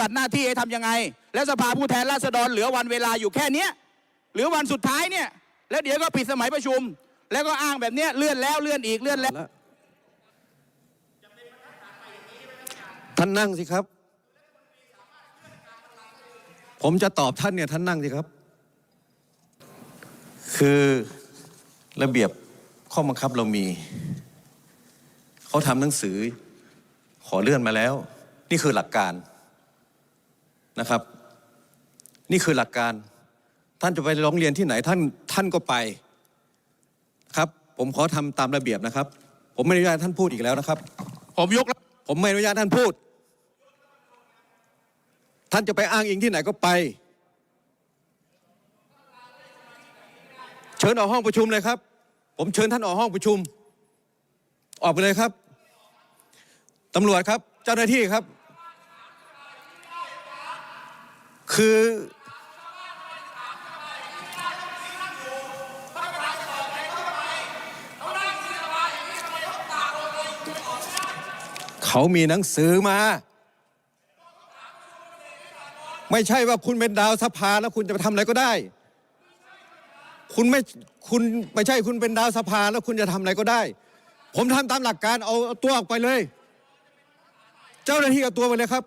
บัติหน้าที่ให้ทำยังไง แล้วสภาผู้แทนราษฎรเหลือวันเวลาอยู่แค่เนี้ยเหลือวันสุดท้ายเนี่ย แล้วเดี๋ยวก็ปิดสมัยประชุม แล้วก็อ้างแบบเนี้ยเลื่อนแล้วเลื่อนอีกเลื่อนแล้ว ท่านนั่งสิครับ ผมจะตอบท่านเนี่ยท่านนั่งสิครับ คือระเบียบข้อบังคับเรามี เขาทำหนังสือ ขอเลื่อนมาแล้ว นี่คือหลักการ นะครับ นี่คือหลักการ ท่านจะไปร้องเรียนที่ไหนท่านท่านก็ไปครับ ผมขอทำตามระเบียบนะครับ ผมไม่อนุญาตให้ท่านพูดอีกแล้วนะครับ ผมยกผมไม่อนุญาตท่านพูด ท่านจะไปอ้างอิงที่ไหนก็ไป เชิญออกห้องประชุมเลยครับ ผมเชิญท่านออกห้องประชุม ออกไปเลยครับตำรวจครับ เจ้าหน้าที่ครับ คือ เขามีหนังสือมา ไม่ใช่ว่าคุณเป็นดาวสภาแล้วคุณจะไปทำอะไรก็ได้ คุณไม่คุณไม่ใช่คุณเป็นดาวสภาแล้วคุณจะทำอะไรก็ได้ ผมทำตามหลักการเอาตัวออกไปเลย เจ้าหน้าที่เอาตัวไปเลยครับ